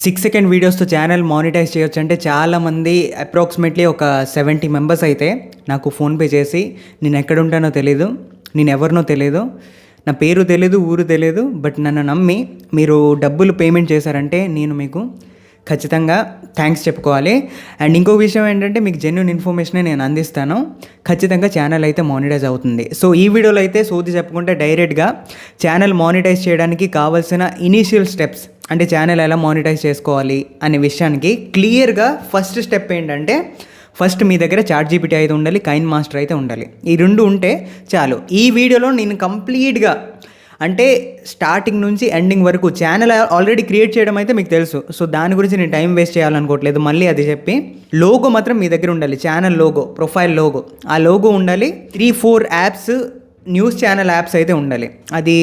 Six second వీడియోస్తో channel monetise చేయొచ్చు. అంటే చాలామంది అప్రాక్సిమేట్లీ ఒక సెవెంటీ మెంబర్స్ అయితే నాకు ఫోన్పే చేసి నేను ఎక్కడుంటానో తెలీదు నేను ఎవరినో తెలియదు నా పేరు తెలియదు ఊరు తెలియదు బట్ నన్ను నమ్మి మీరు డబ్బులు పేమెంట్ చేశారంటే నేను మీకు ఖచ్చితంగా థ్యాంక్స్ చెప్పుకోవాలి. అండ్ ఇంకో విషయం ఏంటంటే మీకు జెన్యున్ ఇన్ఫర్మేషనే నేను అందిస్తాను. ఖచ్చితంగా ఛానల్ అయితే మానిటైజ్ అవుతుంది. సో ఈ వీడియోలో అయితే సోది చెప్పుకుంటే డైరెక్ట్గా ఛానల్ మానిటైజ్ చేయడానికి కావాల్సిన ఇనీషియల్ స్టెప్స్ అంటే ఛానల్ ఎలా మానిటైజ్ చేసుకోవాలి అనే విషయానికి క్లియర్గా ఫస్ట్ స్టెప్ ఏంటంటే ఫస్ట్ మీ దగ్గర చాట్ జీపీటీ అయితే ఉండాలి కైన్ మాస్టర్ అయితే ఉండాలి. ఈ రెండు ఉంటే చాలు. ఈ వీడియోలో నేను కంప్లీట్గా అంటే స్టార్టింగ్ నుంచి ఎండింగ్ వరకు ఛానల్ ఆల్రెడీ క్రియేట్ చేయడం అయితే మీకు తెలుసు. సో దాని గురించి నేను టైం వేస్ట్ చేయాలనుకోవట్లేదు. మళ్ళీ అది చెప్పి లోగో మాత్రం మీ దగ్గర ఉండాలి. ఛానల్ లోగో ప్రొఫైల్ లోగో ఆ లోగో ఉండాలి. Three four apps news channel apps అయితే ఉండాలి. అది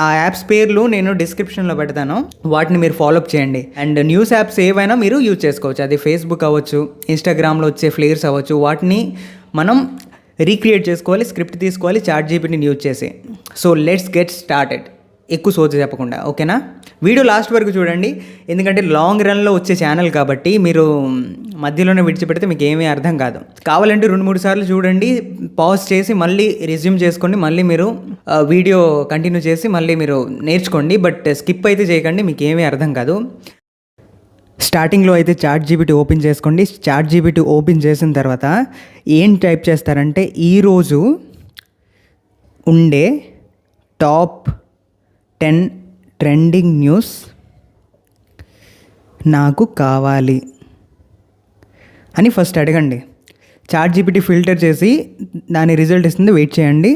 ఆ యాప్స్ పేర్లు నేను డిస్క్రిప్షన్లో పెడతాను. వాటిని మీరు ఫాలోఅప్ చేయండి. అండ్ న్యూస్ యాప్స్ ఏవైనా మీరు యూజ్ చేసుకోవచ్చు. అది ఫేస్బుక్ అవ్వచ్చు ఇన్స్టాగ్రామ్లో వచ్చే ఫ్లేయర్స్ అవ్వచ్చు. వాటిని మనం రీక్రియేట్ చేసుకోవాలి స్క్రిప్ట్ తీసుకోవాలి చాట్ జీపీటీని యూజ్ చేసి. సో లెట్స్ గెట్ స్టార్టెడ్ ఎక్కువ సోచ చెప్పకుండా ఓకేనా? వీడియో లాస్ట్ వరకు చూడండి. ఎందుకంటే లాంగ్ రన్లో వచ్చే ఛానల్ కాబట్టి మీరు మధ్యలోనే విడిచిపెడితే మీకు ఏమీ అర్థం కాదు. కావాలంటే రెండు మూడు సార్లు చూడండి పాజ్ చేసి మళ్ళీ రిజ్యూమ్ చేసుకోండి మళ్ళీ మీరు వీడియో కంటిన్యూ చేసి మళ్ళీ మీరు నేర్చుకోండి బట్ స్కిప్ అయితే చేయకండి మీకు ఏమీ అర్థం కాదు. స్టార్టింగ్లో అయితే చాట్ జీబీటీ ఓపెన్ చేసుకోండి. చాట్ జీబీటీ ఓపెన్ చేసిన తర్వాత ఏం టైప్ చేస్తారంటే ఈరోజు ఉండే టాప్ టెన్ ట్రెండింగ్ న్యూస్ నాకు కావాలి అని ఫస్ట్ అడగండి. చాట్ జీపీటీ ఫిల్టర్ చేసి దాని రిజల్ట్ ఇస్తుంది. వెయిట్ చేయండి.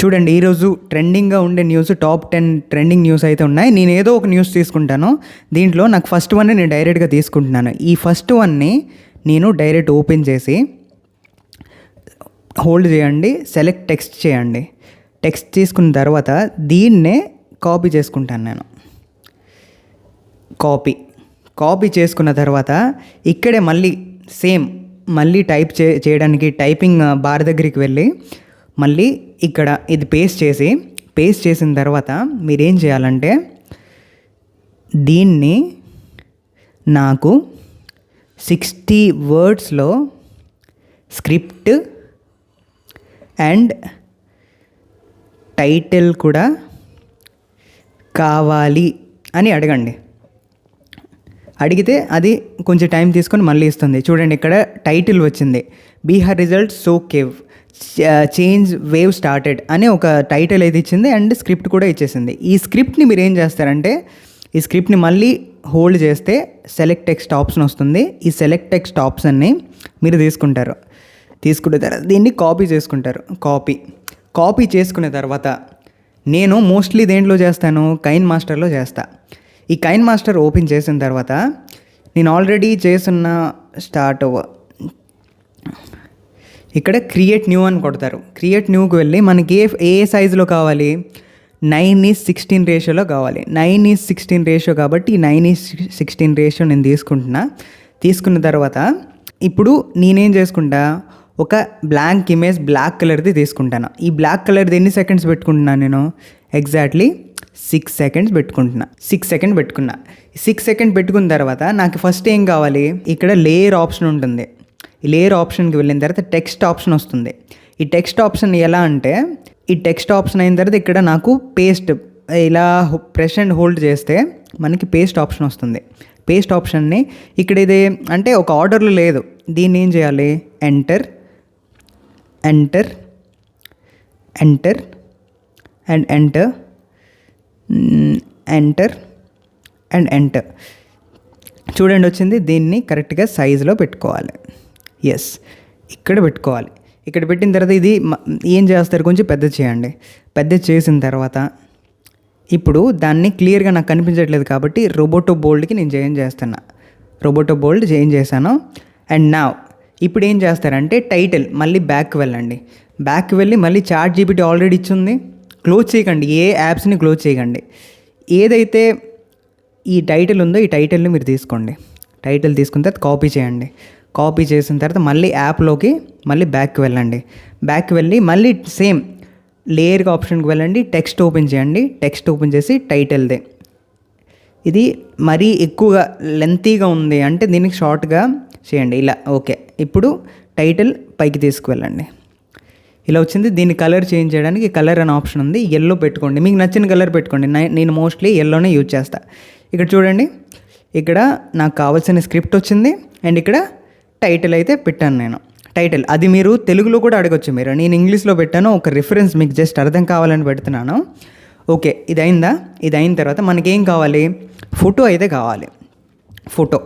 చూడండి ఈరోజు ట్రెండింగ్గా ఉండే news top ten trending news అయితే ఉన్నాయి. నేను ఏదో ఒక న్యూస్ తీసుకుంటాను. దీంట్లో నాకు ఫస్ట్ వన్ నేను డైరెక్ట్గా తీసుకుంటున్నాను. ఈ ఫస్ట్ వన్ని నేను డైరెక్ట్ ఓపెన్ చేసి హోల్డ్ చేయండి సెలెక్ట్ టెక్స్ట్ చేయండి. టెక్స్ట్ తీసుకున్న తర్వాత దీన్నే కాపీ చేసుకుంటాను నేను. కాపీ. కాపీ చేసుకున్న తర్వాత ఇక్కడే మళ్ళీ సేమ్ మళ్ళీ టైప్ చే చేయడానికి టైపింగ్ బార్ దగ్గరికి వెళ్ళి మళ్ళీ ఇక్కడ ఇది పేస్ట్ చేసి పేస్ట్ చేసిన తర్వాత మీరేం చేయాలంటే దీన్ని నాకు సిక్స్టీ వర్డ్స్లో స్క్రిప్ట్ అండ్ టైటిల్ కూడా కావాలి అని అడగండి. అడిగితే అది కొంచెం టైం తీసుకొని మళ్ళీ ఇస్తుంది. చూడండి ఇక్కడ టైటిల్ వచ్చింది. Bihar result shock wave. Change wave started అనే ఒక టైటిల్ అయితే ఇచ్చింది అండ్ స్క్రిప్ట్ కూడా ఇచ్చేసింది. ఈ స్క్రిప్ట్ని మీరు ఏం చేస్తారంటే ఈ స్క్రిప్ట్ని మళ్ళీ హోల్డ్ చేస్తే సెలెక్ట్ టెక్స్ట్ ఆప్షన్ వస్తుంది. ఈ సెలెక్ట్ టెక్స్ట్ ఆప్షన్ని మీరు తీసుకుంటారు. తీసుకున్న తర్వాత దీన్ని కాపీ చేసుకుంటారు. కాపీ. కాపీ చేసుకున్న తర్వాత నేను మోస్ట్లీ దేంట్లో చేస్తాను? కైన్ మాస్టర్లో చేస్తాను ఈ కైన్ మాస్టర్ ఓపెన్ చేసిన తర్వాత నేను ఆల్రెడీ చేస్తున్న స్టార్ట్ ఇక్కడ క్రియేట్ న్యూ అని కొడతారు. క్రియేట్ న్యూకి వెళ్ళి మనకి ఏ ఏ సైజులో కావాలి? నైన్ ఈజ్ సిక్స్టీన్ రేషియోలో కావాలి. నైన్ ఈజ్ సిక్స్టీన్ రేషియో కాబట్టి నైన్ ఈజ్ సిక్స్టీన్ రేషియో నేను తీసుకుంటున్నా. తీసుకున్న తర్వాత ఇప్పుడు నేనేం చేసుకుంటా? ఒక బ్లాంక్ ఇమేజ్ బ్లాక్ కలర్ది తీసుకుంటాను. ఈ బ్లాక్ కలర్ది ఎన్ని సెకండ్స్ పెట్టుకుంటున్నాను నేను? ఎగ్జాక్ట్లీ సిక్స్ సెకండ్స్ పెట్టుకుంటున్నా. సిక్స్ సెకండ్ పెట్టుకున్నా. సిక్స్ సెకండ్ పెట్టుకున్న తర్వాత నాకు ఫస్ట్ ఏం కావాలి? ఇక్కడ లేయర్ ఆప్షన్ ఉంటుంది. ఈ లేయర్ ఆప్షన్కి వెళ్ళిన తర్వాత టెక్స్ట్ ఆప్షన్ వస్తుంది. ఈ టెక్స్ట్ ఆప్షన్ ఎలా అంటే ఈ టెక్స్ట్ ఆప్షన్ అయిన తర్వాత ఇక్కడ నాకు పేస్ట్ ఇలా ప్రెస్ అండ్ హోల్డ్ చేస్తే మనకి పేస్ట్ ఆప్షన్ వస్తుంది. పేస్ట్ ఆప్షన్ని ఇక్కడ ఇది అంటే ఒక ఆర్డర్లో లేదు. దీన్ని ఏం చేయాలి? Enter enter enter and enter enter and enter చూడండి వచ్చింది. దీన్ని కరెక్ట్గా సైజులో పెట్టుకోవాలి. ఎస్ ఇక్కడ పెట్టుకోవాలి. ఇక్కడ పెట్టిన తర్వాత ఇది ఏం చేస్తారు? కొంచెం పెద్ద చేయండి. పెద్ద చేసిన తర్వాత ఇప్పుడు దాన్ని క్లియర్గా నాకు కనిపించట్లేదు కాబట్టి రోబోటో బోల్డ్కి నేను చేంజ్ చేస్తున్నా. రోబోటో బోల్డ్ చేంజ్ చేశాను. అండ్ నా ఇప్పుడు ఏం చేస్తారంటే టైటిల్ మళ్ళీ బ్యాక్ వెళ్ళండి. బ్యాక్ వెళ్ళి మళ్ళీ చాట్ జీపీటీ ఆల్రెడీ ఇచ్చింది. క్లోజ్ చేయకండి ఏ యాప్స్ని క్లోజ్ చేయకండి. ఏదైతే ఈ టైటిల్ ఉందో ఈ టైటిల్ని మీరు తీసుకోండి. టైటిల్ తీసుకున్న తర్వాత కాపీ చేయండి. కాపీ చేసిన తర్వాత మళ్ళీ యాప్లోకి మళ్ళీ బ్యాక్కి వెళ్ళండి. బ్యాక్కి వెళ్ళి మళ్ళీ సేమ్ లేయర్ ఆప్షన్కి వెళ్ళండి టెక్స్ట్ ఓపెన్ చేయండి టెక్స్ట్ ఓపెన్ చేసి టైటిల్దే. ఇది మరీ ఎక్కువగా లెంతీగా ఉంది అంటే దీనికి షార్ట్గా చేయండి. ఇలా ఓకే. ఇప్పుడు టైటిల్ పైకి తీసుకువెళ్ళండి. ఇలా వచ్చింది. దీని కలర్ చేంజ్ చేయడానికి కలర్ అనే ఆప్షన్ ఉంది. ఎల్లో పెట్టుకోండి. మీకు నచ్చిన కలర్ పెట్టుకోండి. నేను మోస్ట్లీ ఎల్లోనే యూజ్ చేస్తాను ఇక్కడ చూడండి. ఇక్కడ నాకు కావాల్సిన స్క్రిప్ట్ వచ్చింది. అండ్ ఇక్కడ టైటిల్ అయితే పెట్టాను నేను. టైటిల్. అది మీరు తెలుగులో కూడా అడగొచ్చు మీరు. నేను ఇంగ్లీష్లో పెట్టాను. ఒక రిఫరెన్స్ మీకు జస్ట్ అర్థం కావాలని పెడుతున్నాను. ఓకే. ఇది అయిందా ఇది అయిన తర్వాత మనకేం కావాలి? ఫోటో అయితే కావాలి. ఫోటో.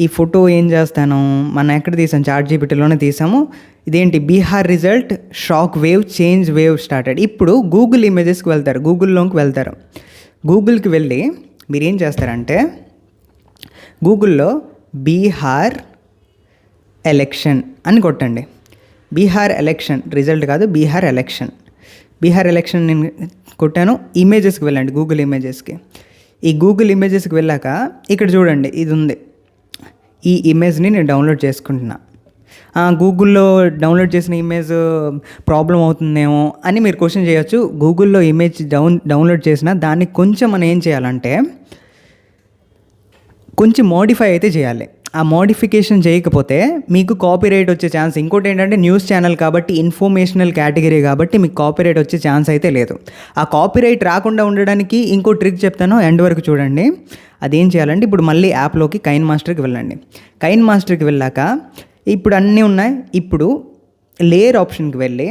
ఈ ఫోటో ఏం చేస్తాను? మనం ఎక్కడ తీసాం? చార్ట్ జీబీటీలోనే తీసాము. ఇదేంటి? Bihar result shock wave change wave started. ఇప్పుడు గూగుల్ ఇమేజెస్కి వెళ్తారు. గూగుల్లోకి వెళ్తారు. గూగుల్కి వెళ్ళి మీరు ఏం చేస్తారంటే గూగుల్లో బీహార్ ఎలక్షన్ అని కొట్టండి. బీహార్ ఎలక్షన్. రిజల్ట్ కాదు బీహార్ ఎలక్షన్. బీహార్ ఎలక్షన్ నేను కొట్టాను. ఇమేజెస్కి వెళ్ళండి. గూగుల్ ఇమేజెస్కి. ఈ గూగుల్ ఇమేజెస్కి వెళ్ళాక ఇక్కడ చూడండి ఇది ఉంది. ఈ ఇమేజ్ని నేను డౌన్లోడ్ చేసుకుంటున్నా. గూగుల్లో డౌన్లోడ్ చేసిన ఇమేజ్ ప్రాబ్లం అవుతుందేమో అని మీరు క్వశ్చన్ చేయొచ్చు. గూగుల్లో ఇమేజ్ డౌన్ డౌన్లోడ్ చేసిన దాన్ని కొంచెం మనం ఏం చేయాలంటే కొంచెం మోడిఫై అయితే చేయాలి. ఆ మోడిఫికేషన్ చేయకపోతే మీకు కాపీరైట్ వచ్చే ఛాన్స్ ఇంకోటి ఏంటంటే న్యూస్ ఛానల్ కాబట్టి ఇన్ఫర్మేషనల్ కేటగిరీ కాబట్టి మీకు కాపీరైట్ వచ్చే ఛాన్స్ అయితే లేదు. ఆ కాపీరైట్ రాకుండా ఉండడానికి ఇంకో ట్రిక్ చెప్తాను ఎండ్ వరకు చూడండి. అదేం చేయాలంటే ఇప్పుడు మళ్ళీ యాప్లోకి కైన్ మాస్టర్కి వెళ్ళండి. కైన్ మాస్టర్కి వెళ్ళాక ఇప్పుడు అన్నీ ఉన్నాయి. ఇప్పుడు లేయర్ ఆప్షన్కి వెళ్ళి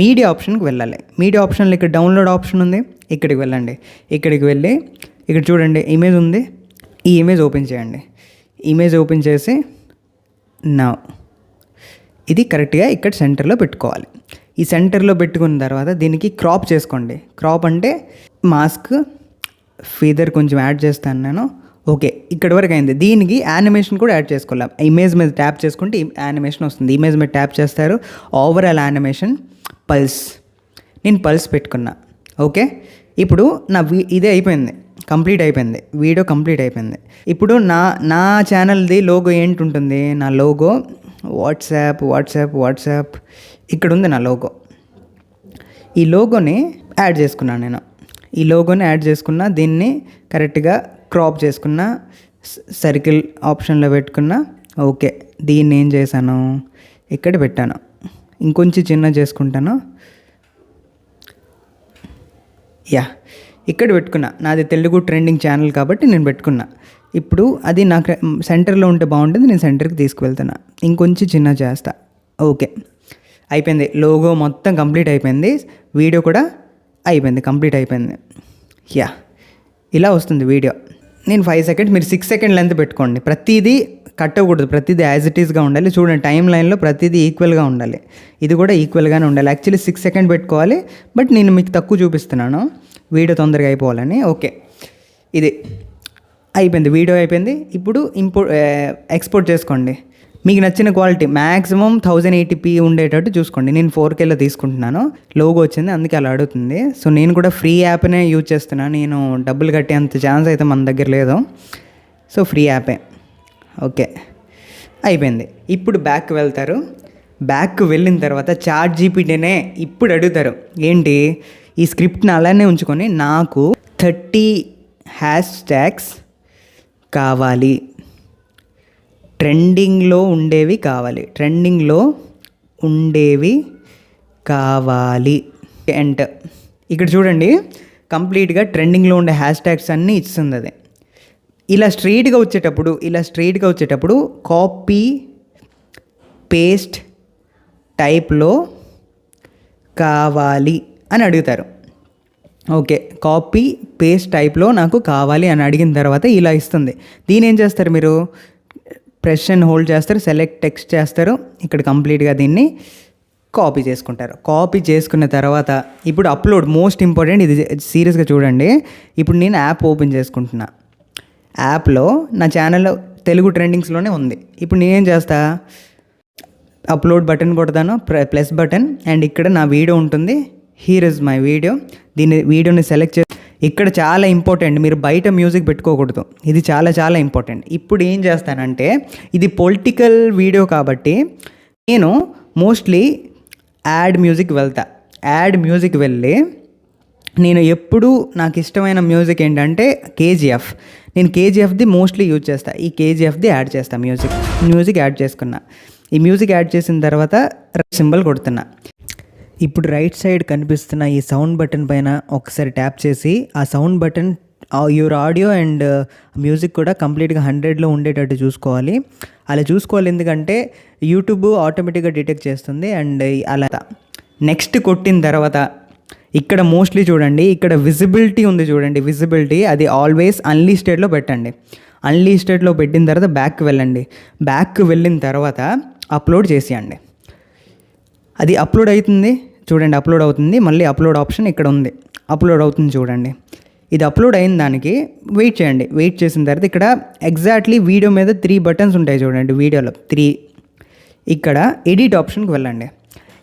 మీడియా ఆప్షన్కి వెళ్ళాలి. మీడియా ఆప్షన్లో ఇక్కడ డౌన్లోడ్ ఆప్షన్ ఉంది ఇక్కడికి వెళ్ళండి. ఇక్కడికి వెళ్ళి ఇక్కడ చూడండి ఇమేజ్ ఉంది. ఈ ఇమేజ్ ఓపెన్ చేయండి. ఇమేజ్ ఓపెన్ చేసి నా ఇది కరెక్ట్గా ఇక్కడ సెంటర్లో పెట్టుకోవాలి. ఈ సెంటర్లో పెట్టుకున్న తర్వాత దీనికి క్రాప్ చేసుకోండి. క్రాప్ అంటే మాస్క్ ఫీదర్ కొంచెం యాడ్ చేస్తాను నేను. ఓకే ఇక్కడ వరకు అయింది. దీనికి యానిమేషన్ కూడా యాడ్ చేసుకోవాలి. ఇమేజ్ మీద ట్యాప్ చేసుకుంటే యానిమేషన్ వస్తుంది. ఇమేజ్ మీద ట్యాప్ చేస్తారు. ఓవరాల్ యానిమేషన్ పల్స్ నేను పల్స్ పెట్టుకున్నా. ఓకే ఇప్పుడు నా ఇదే అయిపోయింది. కంప్లీట్ అయిపోయింది. వీడియో కంప్లీట్ అయిపోయింది. ఇప్పుడు నా నా ఛానల్ది లోగో ఏంటి ఉంటుంది నా లోగో వాట్సాప్ వాట్సాప్ వాట్సాప్ ఇక్కడ ఉంది నా లోగో. ఈ లోగోని యాడ్ చేసుకున్నాను నేను. ఈ లోగోని యాడ్ చేసుకున్న దీన్ని కరెక్ట్గా క్రాప్ చేసుకున్న సర్కిల్ ఆప్షన్లో పెట్టుకున్న ఓకే. దీన్ని ఏం చేశాను? ఇక్కడ పెట్టాను. ఇంకొంచెం చిన్న చేసుకుంటాను. యా. ఇక్కడ పెట్టుకున్నా. నాది తెలుగు ట్రెండింగ్ ఛానల్ కాబట్టి నేను పెట్టుకున్నా. ఇప్పుడు అది నాకు సెంటర్లో ఉంటే బాగుంటుంది నేను సెంటర్కి తీసుకువెళ్తున్నా. ఇంకొంచెం చిన్న చేస్తా. ఓకే. అయిపోయింది. లోగో మొత్తం కంప్లీట్ అయిపోయింది. వీడియో కూడా అయిపోయింది కంప్లీట్ అయిపోయింది. యా. ఇలా వస్తుంది వీడియో. నేను ఫైవ్ సెకండ్స్ మీరు సిక్స్ సెకండ్ లెంత్ పెట్టుకోండి. ప్రతిదీ కట్ అవ్వకూడదు ప్రతిదీ యాజ్ ఇట్ ఈస్గా ఉండాలి. చూడండి టైం లైన్లో ప్రతిదీ ఈక్వల్గా ఉండాలి. ఇది కూడా ఈక్వల్గానే ఉండాలి. యాక్చువల్లీ సిక్స్ సెకండ్ పెట్టుకోవాలి. బట్ నేను మీకు తక్కువ చూపిస్తున్నాను. వీడియో తొందరగా అయిపోవాలని. ఓకే ఇది అయిపోయింది. వీడియో అయిపోయింది. ఇప్పుడు ఇంపో ఎక్స్పోర్ట్ చేసుకోండి. మీకు నచ్చిన క్వాలిటీ మ్యాక్సిమం థౌజండ్ ఎయిటీపీ ఉండేటట్టు చూసుకోండి. నేను ఫోర్ కేలో తీసుకుంటున్నాను. లోగో వచ్చింది. అందుకే అలా అడుగుతుంది. సో నేను కూడా ఫ్రీ యాప్నే యూజ్ చేస్తున్నాను నేను డబ్బులు కట్టేంత ఛాన్స్ అయితే మన దగ్గర లేదు. సో ఫ్రీ యాపే ఓకే. అయిపోయింది. ఇప్పుడు బ్యాక్ వెళ్తారు. బ్యాక్ వెళ్ళిన తర్వాత చార్ట్ జీపీటీనే ఇప్పుడు అడుగుతారు. ఏంటి? ఈ స్క్రిప్ట్ని అలానే ఉంచుకొని నాకు థర్టీ హ్యాష్ ట్యాగ్స్ కావాలి. ట్రెండింగ్లో ఉండేవి కావాలి. ట్రెండింగ్లో ఉండేవి కావాలి. ఎంట్ ఇక్కడ చూడండి. కంప్లీట్గా ట్రెండింగ్లో ఉండే హ్యాష్ ట్యాగ్స్ అన్నీ ఇస్తుంది అది. ఇలా స్ట్రైట్గా వచ్చేటప్పుడు ఇలా స్ట్రైట్గా వచ్చేటప్పుడు కాపీ పేస్ట్ టైప్లో కావాలి అని అడుగుతారు. ఓకే కాపీ పేస్ట్ టైప్లో నాకు కావాలి అని అడిగిన తర్వాత ఇలా ఇస్తుంది. దీని ఏం చేస్తారు మీరు? ప్రెస్ అండ్ హోల్డ్ చేస్తారు సెలెక్ట్ టెక్స్ట్ చేస్తారు ఇక్కడ కంప్లీట్గా దీన్ని కాపీ చేసుకుంటారు. కాపీ చేసుకున్న తర్వాత ఇప్పుడు అప్లోడ్ మోస్ట్ ఇంపార్టెంట్ ఇది సీరియస్గా చూడండి. ఇప్పుడు నేను యాప్ ఓపెన్ చేసుకుంటున్నా. యాప్లో నా ఛానల్ తెలుగు ట్రెండింగ్స్లోనే ఉంది. ఇప్పుడు నేనేం చేస్తా? అప్లోడ్ బటన్ కొడతాను ప్లస్ బటన్ అండ్ ఇక్కడ నా వీడియో ఉంటుంది. హీర్ ఇస్ మై వీడియో దీని వీడియోని సెలెక్ట్ చే ఇక్కడ చాలా ఇంపార్టెంట్. మీరు బయట మ్యూజిక్ పెట్టుకోకూడదు. ఇది చాలా చాలా ఇంపార్టెంట్. ఇప్పుడు ఏం చేస్తానంటే ఇది పొలిటికల్ వీడియో కాబట్టి నేను మోస్ట్లీ యాడ్ మ్యూజిక్ వెళ్తా. యాడ్ మ్యూజిక్ వెళ్ళి నేను ఎప్పుడు నాకు ఇష్టమైన మ్యూజిక్ ఏంటంటే కేజీఎఫ్. నేను కేజీఎఫ్ది మోస్ట్లీ యూజ్ చేస్తా. ఈ కేజీఎఫ్ది యాడ్ చేస్తా మ్యూజిక్. మ్యూజిక్ యాడ్ చేసుకున్నా. ఈ మ్యూజిక్ యాడ్ చేసిన తర్వాత సింబల్ కొడుతున్నా. ఇప్పుడు రైట్ సైడ్ కనిపిస్తున్న ఈ సౌండ్ బటన్ పైన ఒకసారి ట్యాప్ చేసి ఆ sound button your audio and music కూడా కంప్లీట్గా హండ్రెడ్లో ఉండేటట్టు చూసుకోవాలి. అలా చూసుకోవాలి ఎందుకంటే యూట్యూబ్ ఆటోమేటిక్గా డిటెక్ట్ చేస్తుంది అండ్ అలా. నెక్స్ట్ కొట్టిన తర్వాత ఇక్కడ మోస్ట్లీ చూడండి ఇక్కడ విజిబిలిటీ ఉంది చూడండి విజిబిలిటీ అది ఆల్వేస్ అన్లిస్టెడ్లో పెట్టండి. అన్లిస్టెడ్లో పెట్టిన తర్వాత బ్యాక్కి వెళ్ళండి. బ్యాక్కి వెళ్ళిన తర్వాత అప్లోడ్ చేసేయండి. అది అప్లోడ్ అవుతుంది చూడండి అప్లోడ్ అవుతుంది మళ్ళీ అప్లోడ్ ఆప్షన్ ఇక్కడ ఉంది. అప్లోడ్ అవుతుంది చూడండి. ఇది అప్లోడ్ అయిన దానికి వెయిట్ చేయండి. వెయిట్ చేసిన తర్వాత ఇక్కడ ఎగ్జాక్ట్లీ వీడియో మీద త్రీ బటన్స్ ఉంటాయి చూడండి వీడియోలో త్రీ ఇక్కడ ఎడిట్ ఆప్షన్కి వెళ్ళండి.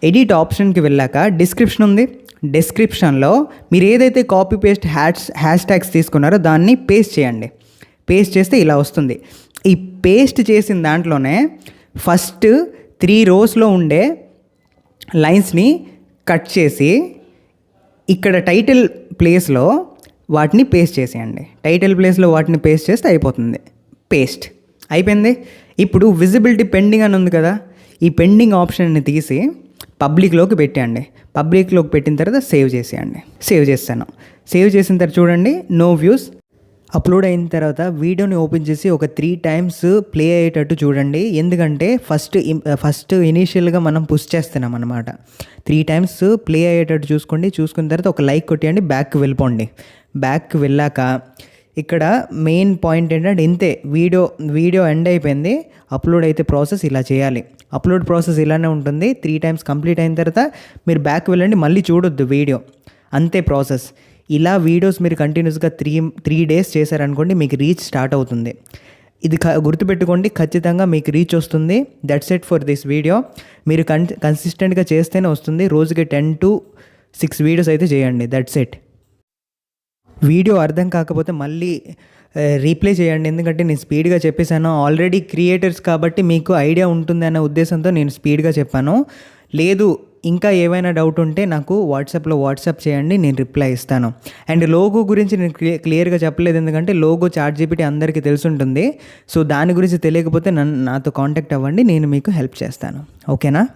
ఎడిట్ ఆప్షన్కి వెళ్ళాక డిస్క్రిప్షన్ ఉంది. డిస్క్రిప్షన్లో మీరు ఏదైతే copy paste hash hash tags తీసుకున్నారో దాన్ని పేస్ట్ చేయండి. పేస్ట్ చేస్తే ఇలా వస్తుంది. ఈ పేస్ట్ చేసిన దాంట్లోనే ఫస్ట్ త్రీ రోస్లో ఉండే లైన్స్ని కట్ చేసి ఇక్కడ టైటిల్ ప్లేస్లో వాటిని పేస్ట్ చేసేయండి. టైటిల్ ప్లేస్లో వాటిని పేస్ట్ చేస్తే అయిపోతుంది. పేస్ట్ అయిపోయింది? ఇప్పుడు విజిబిలిటీ పెండింగ్ అని ఉంది కదా. ఈ పెండింగ్ ఆప్షన్ని తీసి పబ్లిక్లోకి పెట్టండి పబ్లిక్లోకి పెట్టిన తర్వాత సేవ్ చేసేయండి. సేవ్ చేస్తాను. సేవ్ చేసిన తర్వాత చూడండి నో వ్యూస్. అప్లోడ్ అయిన తర్వాత వీడియోని ఓపెన్ చేసి ఒక త్రీ టైమ్స్ ప్లే అయ్యేటట్టు చూడండి. ఎందుకంటే ఫస్ట్ ఫస్ట్ ఇనీషియల్గా మనం పుష్ చేస్తున్నాం అనమాట త్రీ టైమ్స్ ప్లే అయ్యేటట్టు చూసుకోండి. చూసుకున్న తర్వాత ఒక లైక్ కొట్టేయండి బ్యాక్ వెళ్ళిపోండి. బ్యాక్ వెళ్ళాక ఇక్కడ మెయిన్ పాయింట్ ఏంటంటే ఇంతే వీడియో వీడియో ఎండ్ అయిపోయింది. అప్లోడ్ అయితే ప్రాసెస్ ఇలా చేయాలి. అప్లోడ్ ప్రాసెస్ ఇలానే ఉంటుంది. త్రీ టైమ్స్ కంప్లీట్ అయిన తర్వాత మీరు బ్యాక్ వెళ్ళండి మళ్ళీ చూడొద్దు వీడియో అంతే ప్రాసెస్ ఇలా వీడియోస్ మీరు కంటిన్యూస్గా త్రీ త్రీ డేస్ చేశారనుకోండి మీకు రీచ్ స్టార్ట్ అవుతుంది. ఇది క గుర్తుపెట్టుకోండి ఖచ్చితంగా మీకు రీచ్ వస్తుంది. That's it for this video మీరు కన్ కన్సిస్టెంట్గా చేస్తేనే వస్తుంది. రోజుకి టెన్ టు సిక్స్ వీడియోస్ అయితే చేయండి. దట్స్ ఎట్ వీడియో అర్థం కాకపోతే మళ్ళీ రీప్లే చేయండి. ఎందుకంటే నేను స్పీడ్గా చెప్పేశాను. ఆల్రెడీ క్రియేటర్స్ కాబట్టి మీకు ఐడియా ఉంటుంది అనే ఉద్దేశంతో నేను స్పీడ్గా చెప్పాను. లేదు ఇంకా ఏవైనా డౌట్ ఉంటే నాకు వాట్సాప్లో వాట్సాప్ చేయండి నేను రిప్లై ఇస్తాను. అండ్ లోగో గురించి నేను క్లియర్ క్లియర్గా చెప్పలేదు. ఎందుకంటే లోగో చార్ట్ జీపీటీ అందరికీ తెలుసుంటుంది. సో దాని గురించి తెలియకపోతే నన్ను నాతో కాంటాక్ట్ అవ్వండి నేను మీకు హెల్ప్ చేస్తాను. ఓకేనా